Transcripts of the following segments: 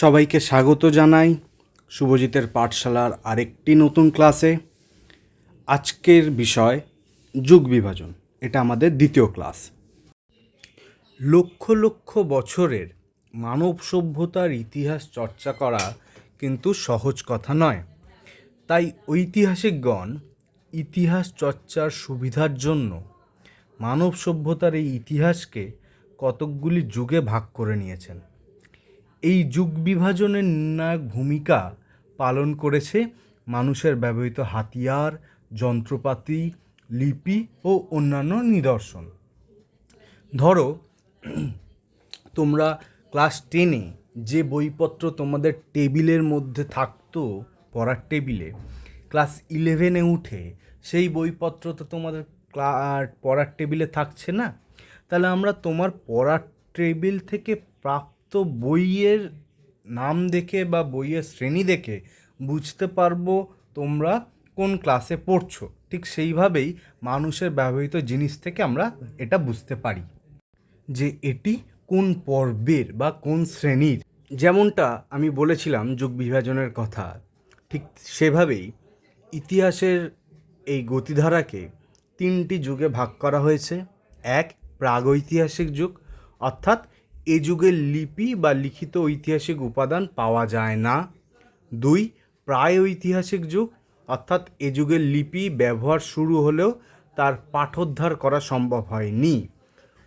সবাইকে স্বাগত জানাই শুভজিতের পাঠশালার আরেকটি নতুন ক্লাসে। আজকের বিষয় যুগ বিভাজন, এটা আমাদের দ্বিতীয় ক্লাস। লক্ষ লক্ষ বছরের মানব সভ্যতার ইতিহাস চর্চা করা কিন্তু সহজ কথা নয়। তাই ঐতিহাসিকগণ ইতিহাস চর্চার সুবিধার জন্য মানব সভ্যতার এই ইতিহাসকে কতকগুলি যুগে ভাগ করে নিয়েছেন। এই যুগ বিভাজনের নির্ণায়ক ভূমিকা পালন করেছে মানুষের ব্যবহৃত হাতিয়ার, যন্ত্রপাতি, লিপি ও অন্যান্য নিদর্শন। ধরো, তোমরা ক্লাস টেনে যে বইপত্র তোমাদের টেবিলের মধ্যে থাকতো পড়ার টেবিলে, ক্লাস ইলেভেনে উঠে সেই বইপত্র তো তোমাদের পড়ার টেবিলে থাকছে না, তাহলে আমরা তোমার পড়ার টেবিল থেকে প্রাপ্ত বইয়ের নাম দেখে বা বইয়ের শ্রেণি দেখে বুঝতে পারব তোমরা কোন ক্লাসে পড়ছো। ঠিক সেইভাবেই মানুষের ব্যবহৃত জিনিস থেকে আমরা এটা বুঝতে পারি। যে এটি কোন পর্বের বা কোন শ্রেণির। যেমনটা আমি বলেছিলাম যুগ বিভাজনের কথা, ঠিক সেভাবেই ইতিহাসের এই গতিধারাকে তিনটি যুগে ভাগ করা হয়েছে। এক প্রাগৈতিহাসিক যুগ, অর্থাৎ এ যুগের লিপি বা লিখিত ঐতিহাসিক উপাদান পাওয়া যায় না। দুই, প্রায় ঐতিহাসিক যুগ, অর্থাৎ এ যুগের লিপি ব্যবহার শুরু হলেও তার পাঠোদ্ধার করা সম্ভব হয়নি।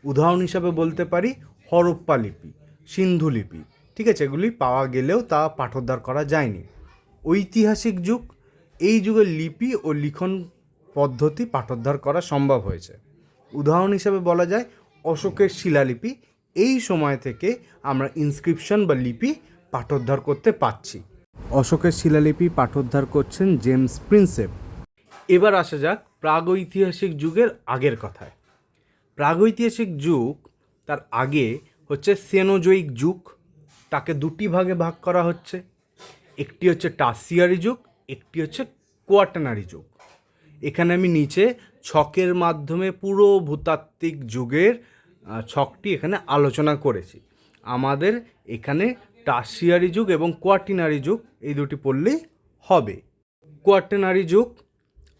উদাহরণ হিসাবে বলতে পারি, হরপ্পা লিপি, সিন্ধু লিপি, ঠিক আছে, এগুলি পাওয়া গেলেও তা পাঠোদ্ধার করা যায়নি। ঐতিহাসিক যুগ, এই যুগের লিপি ও লিখন পদ্ধতি পাঠোদ্ধার করা সম্ভব হয়েছে। উদাহরণ হিসাবে বলা যায়, অশোকের শিলালিপি এই সময় থেকে আমরা ইনস্ক্রিপশন বা লিপি পাঠোদ্ধার করতে পারছি। অশোকের শিলালিপি পাঠোদ্ধার করছেন জেমস প্রিন্সেপ। এবার আসা যাক প্রাগৈতিহাসিক যুগের আগের কথায়। প্রাগৈতিহাসিক যুগ তার আগে হচ্ছে সেনোজয়িক যুগ, তাকে দুটি ভাগে ভাগ করা হচ্ছে। একটি হচ্ছে টাসিয়ারি যুগ, একটি হচ্ছে কোয়াটানারি যুগ। এখানে আমি নিচে ছকের মাধ্যমে পুরো ভূতাত্ত্বিক যুগের ছকটি এখানে আলোচনা করেছি। আমাদের এখানে টাসিয়ারি যুগ এবং কোয়াটিনারি যুগ এই দুটি পড়লেই হবে। কোয়াটেনারি যুগ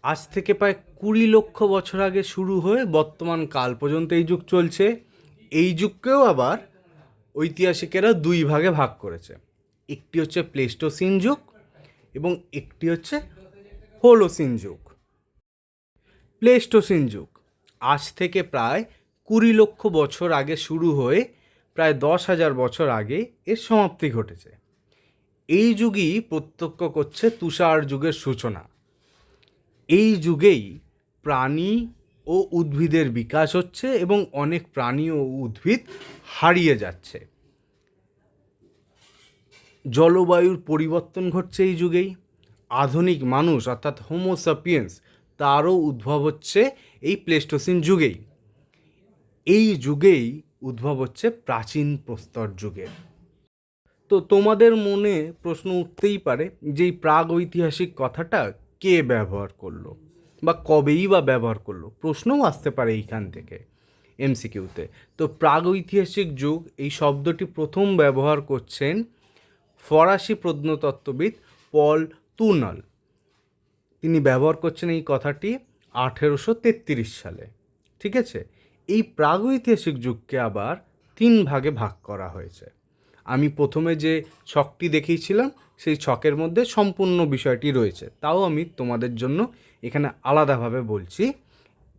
আজ থেকে প্রায় কুড়ি লক্ষ বছর আগে শুরু হয়ে বর্তমান কাল পর্যন্ত এই যুগ চলছে। এই যুগকেও আবার ঐতিহাসিকেরা দুই ভাগে ভাগ করেছে। একটি হচ্ছে প্লেস্টোসিন যুগ এবং একটি হচ্ছে হোলোসিন যুগ। প্লেস্টোসিন যুগ আজ থেকে প্রায় কুড়ি লক্ষ বছর আগে শুরু হয়ে প্রায় দশ হাজার বছর আগে এর সমাপ্তি ঘটেছে। এই যুগই প্রত্যক্ষ করছে তুষার যুগের সূচনা। এই যুগেই প্রাণী ও উদ্ভিদের বিকাশ হচ্ছে এবং অনেক প্রাণী ও উদ্ভিদ হারিয়ে যাচ্ছে। জলবায়ুর পরিবর্তন ঘটছে এই যুগেই। আধুনিক মানুষ, অর্থাৎ হোমোসাপিয়েন্স তারও উদ্ভব হচ্ছে এই প্লেস্টোসিন যুগেই। এই যুগেই উদ্ভব হচ্ছে প্রাচীন প্রস্তর যুগের। তো তোমাদের মনে প্রশ্ন উঠতেই পারে যে এই প্রাগ ঐতিহাসিক কথাটা কে ব্যবহার করল বা কবেই বা ব্যবহার করল? প্রশ্নও আসতে পারে এইখান থেকে এমসিকিউতে। তো প্রাগ ঐতিহাসিক যুগ এই শব্দটি প্রথম ব্যবহার করছেন ফরাসি প্রত্নতত্ত্ববিদ পল তুনাল। তিনি ব্যবহার করছেন এই কথাটি আঠেরোশো তেত্রিশ সালে। ঠিক আছে? এই প্রাগৈতিহাসিক যুগকে আবার তিন ভাগে ভাগ করা হয়েছে। আমি প্রথমে যে ছকটি দেখিয়েছিলাম, সেই ছকের মধ্যে সম্পূর্ণ বিষয়টি রয়েছে। তাও আমি তোমাদের জন্য এখানে আলাদাভাবে বলছি।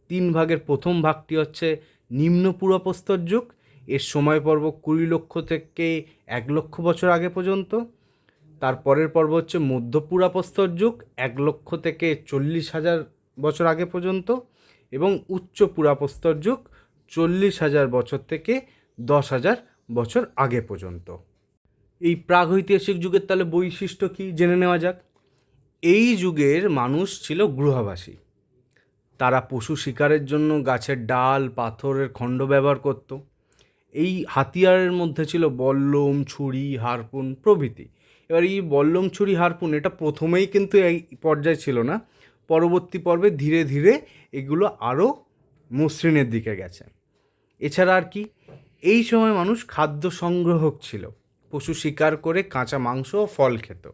তিন ভাগের প্রথম ভাগটি হচ্ছে নিম্ন পুরাপ্রস্তর যুগ। এর সময় পর্ব কুড়ি লক্ষ থেকে এক লক্ষ বছর আগে পর্যন্ত। তারপরের পর্ব হচ্ছে মধ্য পুরাপ্রস্তর যুগ, এক লক্ষ থেকে চল্লিশ হাজার বছর আগে পর্যন্ত। এবং উচ্চ পুরাপ্রস্তর যুগ চল্লিশ হাজার বছর থেকে দশ হাজার বছর আগে পর্যন্ত। এই প্রাগৈতিহাসিক যুগের তাহলে বৈশিষ্ট্য কী জেনে নেওয়া যাক? এই যুগের মানুষ ছিল গৃহবাসী। তারা পশু শিকারের জন্য গাছের ডাল, পাথরের খণ্ড ব্যবহার করত। এই হাতিয়ারের মধ্যে ছিল বল্লম, ছুরি, হারপুন প্রভৃতি। এবার এই বল্লম, ছুরি, হারপুন এটা প্রথমেই কিন্তু এই পর্যায়ে ছিল না। পরবর্তী পর্বে ধীরে ধীরে এগুলো আরও মসৃণের দিকে গেছে। এছাড়া আর কি, এই সময় মানুষ খাদ্য সংগ্রহক ছিল। পশু শিকার করে কাঁচা মাংস ও ফল খেত।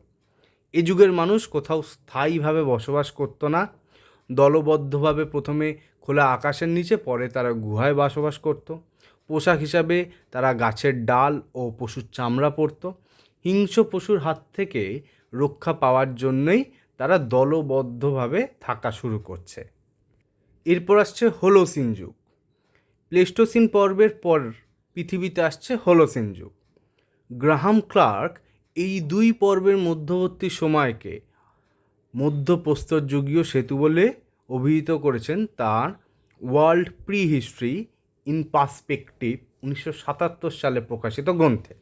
এ যুগের মানুষ কোথাও স্থায়ীভাবে বসবাস করতো না। দলবদ্ধভাবে প্রথমে খোলা আকাশের নিচে, পরে তারা গুহায় বসবাস করত। পোশাক হিসাবে তারা গাছের ডাল ও পশুর চামড়া পরত। হিংস্র পশুর হাত থেকে রক্ষা পাওয়ার জন্যই তারা দলবদ্ধভাবে থাকা শুরু করছে। এরপর আসছে হোলোসিন যুগ। প্লেস্টোসিন পর্বের পর পৃথিবীতে আসছে হোলোসিন যুগ। গ্রাহাম ক্লার্ক এই দুই পর্বের মধ্যবর্তী সময়কে মধ্যপ্রস্তরযুগীয় সেতু বলে অভিহিত করেছেন তার world prehistory in perspective উনিশশো সাতাত্তর সালে প্রকাশিত গ্রন্থে।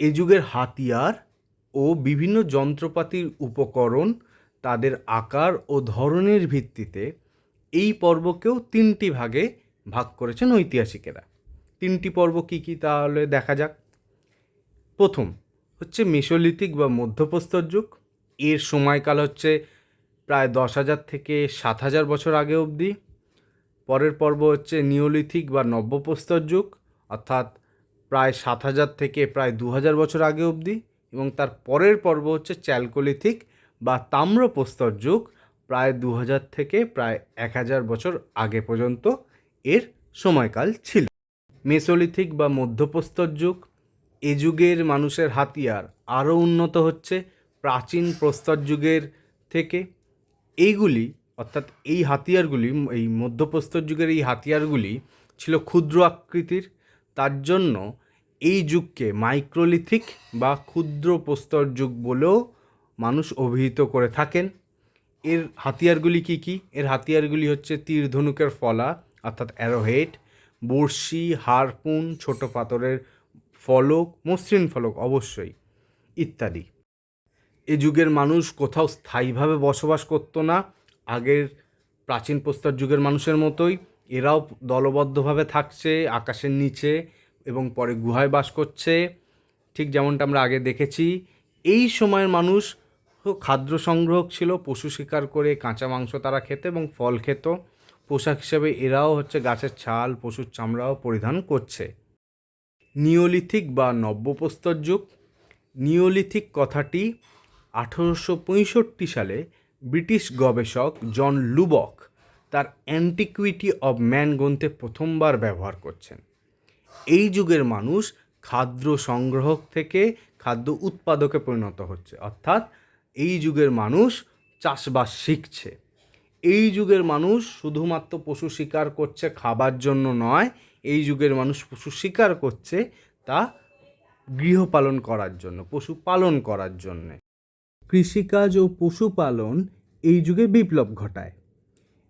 এ যুগের হাতিয়ার ও বিভিন্ন যন্ত্রপাতির উপকরণ, তাদের আকার ও ধরনের ভিত্তিতে এই পর্বকেও তিনটি ভাগে ভাগ করেছেন ঐতিহাসিকেরা। তিনটি পর্ব কী কী তাহলে দেখা যাক। প্রথম হচ্ছে মেসোলিথিক বা মধ্যপ্রস্তর যুগ। এর সময়কাল হচ্ছে প্রায় দশ হাজার থেকে সাত হাজার বছর আগে অবধি। পরের পর্ব হচ্ছে নিওলিথিক বা নব্যপ্রস্তর যুগ, অর্থাৎ প্রায় সাত হাজার থেকে প্রায় দু হাজার বছর আগে অবধি। এবং তার পরের পর্ব হচ্ছে চ্যালকোলিথিক বা তাম্রপ্রস্তর যুগ, প্রায় দু হাজার থেকে প্রায় এক হাজার বছর আগে পর্যন্ত। এর সময়কাল ছিল। মেসোলিথিক বা মধ্যপ্রস্তর যুগ, এ যুগের মানুষের হাতিয়ার আরও উন্নত হচ্ছে প্রাচীন প্রস্তর যুগের থেকে। এইগুলি, অর্থাৎ এই হাতিয়ারগুলি, এই মধ্যপ্রস্তর যুগের এই হাতিয়ারগুলি ছিল ক্ষুদ্র আকৃতির। তার জন্য এই যুগকে মাইক্রোলিথিক বা ক্ষুদ্র প্রস্তর যুগ বলেও মানুষ অভিহিত করে থাকেন। এর হাতিয়ারগুলি কি কি? এর হাতিয়ারগুলি হচ্ছে তীর ধনুকের ফলা অর্থাৎ অ্যারোহেড, বড়শি, হারপুন, ছোট পাথরের ফলক, মসৃণ ফলক অবশ্যই, ইত্যাদি। এ যুগের মানুষ কোথাও স্থায়ীভাবে বসবাস করতো না। আগের প্রাচীন প্রস্তর যুগের মানুষের মতোই এরাও দলবদ্ধভাবে থাকছে আকাশের নিচে এবং পরে গুহায় বাস করছে। ঠিক যেমনটা আমরা আগে দেখেছি, এই সময়ের মানুষ খাদ্য সংগ্রহ ছিল, পশু শিকার করে কাঁচা মাংস তারা খেত এবং ফল খেত। পোশাক হিসেবে এরাও হচ্ছে গাছের ছাল, পশুর চামড়াও পরিধান করছে। নিওলিথিক বা নব্যপ্রস্তর যুগ। নিওলিথিক কথাটি আঠেরোশো পঁয়ষট্টি সালে ব্রিটিশ গবেষক জন লুবক তার অ্যান্টিকুইটি অব ম্যান গ্রন্থে প্রথমবার ব্যবহার করছেন। এই যুগের মানুষ খাদ্য সংগ্রহক থেকে খাদ্য উৎপাদকে পরিণত হচ্ছে। অর্থাৎ এই যুগের মানুষ চাষবাস শিখছে। এই যুগের মানুষ শুধুমাত্র পশু শিকার করছে খাবার জন্য নয়, এই যুগের মানুষ পশু শিকার করছে তা গৃহপালন করার জন্য পশু পালন করার জন্যে। কৃষিকাজ ও পশুপালন এই যুগে বিপ্লব ঘটায়।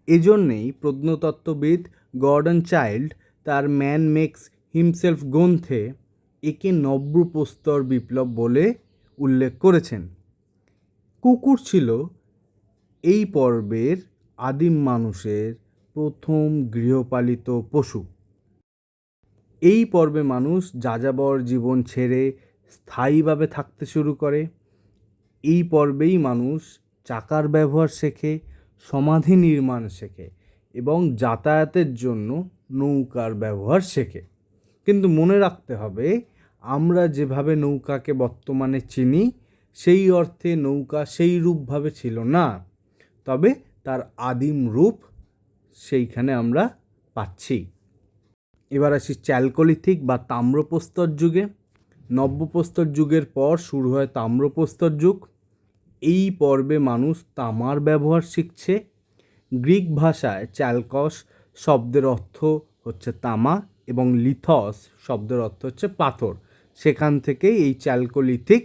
এজন্যেই প্রত্নতত্ত্ববিদ গর্ডন চাইল্ড তার ম্যান মেক্স হিমসেলফ গ্রন্থে একে নব্যপ্রস্তর বিপ্লব বলে উল্লেখ করেছেন। কুকুর ছিল এই পর্বের আদিম মানুষের প্রথম গৃহপালিত পশু। এই পর্বে মানুষ যাযাবর জীবন ছেড়ে স্থায়ীভাবে থাকতে শুরু করে। এই পর্বেই মানুষ চাকার ব্যবহার শেখে, সমাধি নির্মাণ শেখে এবং যাতায়াতের জন্য নৌকার ব্যবহার শেখে। কিন্তু মনে রাখতে হবে, আমরা যেভাবে নৌকাকে বর্তমানে চিনি, সেই অর্থে নৌকা সেই রূপভাবে ছিল না। তবে তার আদিম রূপ সেইখানে আমরা পাচ্ছি। এবার আসি চ্যালকোলিথিক বা তাম্রপ্রস্তর যুগে। নব্যপ্রস্তর যুগের পর শুরু হয় তাম্রপ্রস্তর যুগ। এই পর্বে মানুষ তামার ব্যবহার শিখছে। গ্রিক ভাষায় চ্যালকস শব্দের অর্থ হচ্ছে তামা এবং লিথস শব্দের অর্থ হচ্ছে পাথর। সেখান থেকেই এই চ্যালকোলিথিক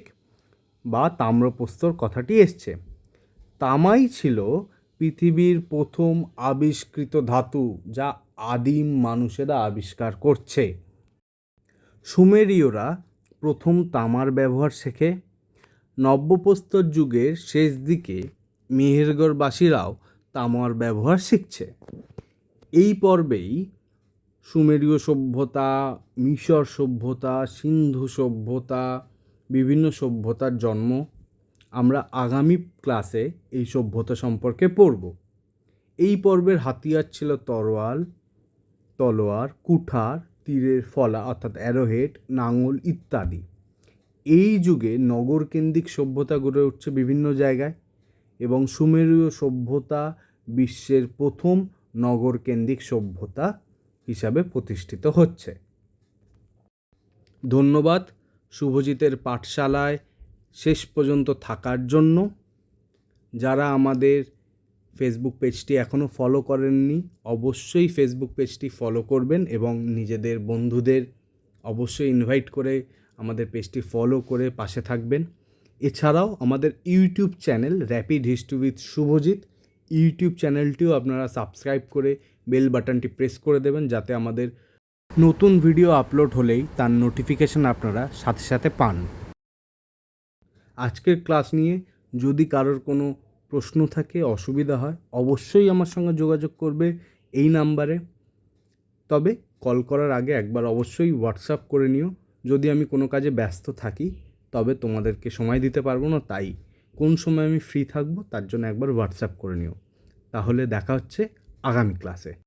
বা তাম্রপ্রস্তর কথাটি এসছে। তামাই ছিল পৃথিবীর প্রথম আবিষ্কৃত ধাতু যা আদিম মানুষেরা আবিষ্কার করছে। সুমেরীয়রা প্রথম তামার ব্যবহার শেখে। নব্যপ্রস্তর যুগের শেষ দিকে মেহেরগড়বাসীরাও তামার ব্যবহার শিখছে। এই পর্বেই সুমেরীয় সভ্যতা, মিশর সভ্যতা, সিন্ধু সভ্যতা, বিভিন্ন সভ্যতার জন্ম আমরা আগামী ক্লাসে এই সভ্যতা সম্পর্কে পড়ব। এই পর্বের হাতিয়ার ছিল তরোয়াল, তলোয়ার, কুঠার, তীরের ফলা অর্থাৎ অ্যারোহেড, নাঙল ইত্যাদি। এই যুগে নগরকেন্দ্রিক সভ্যতা গড়ে উঠছে বিভিন্ন জায়গায় এবং সুমেরীয় সভ্যতা বিশ্বের প্রথম নগরকেন্দ্রিক সভ্যতা হিসাবে প্রতিষ্ঠিত হচ্ছে। ধন্যবাদ। শুভজিতের পাঠশালায় শেষ পর্যন্ত থাকার জন্য যারা আমাদের ফেসবুক পেজটি এখনও ফলো করেননি, অবশ্যই ফেসবুক পেজটি ফলো করবেন এবং নিজেদের বন্ধুদের অবশ্যই ইনভাইট করে আমাদের পেজটি ফলো করে পাশে থাকবেন। এছাড়াও আমাদের YouTube channel rapid history with Shubhajit YouTube চ্যানেলটিও আপনারা সাবস্ক্রাইব করে বেল বাটনটি প্রেস করে দেবেন যাতে আমাদের নতুন ভিডিও আপলোড হলেই তার নোটিফিকেশন আপনারা সাথে সাথে পান। আজকের ক্লাস নিয়ে যদি কারোর কোনো প্রশ্ন থাকে, অসুবিধা হয়, অবশ্যই আমার সঙ্গে যোগাযোগ করবে এই নাম্বারে। তবে কল করার আগে একবার অবশ্যই হোয়াটসঅ্যাপ করে নিও। যদি আমি কোনো কাজে ব্যস্ত থাকি, তবে তোমাদেরকে সময় দিতে পারব না, তাই কোন সময় আমি ফ্রি থাকব, তার জন্য একবার হোয়াটসঅ্যাপ করে নিও। তাহলে দেখা হচ্ছে আগামী ক্লাসে।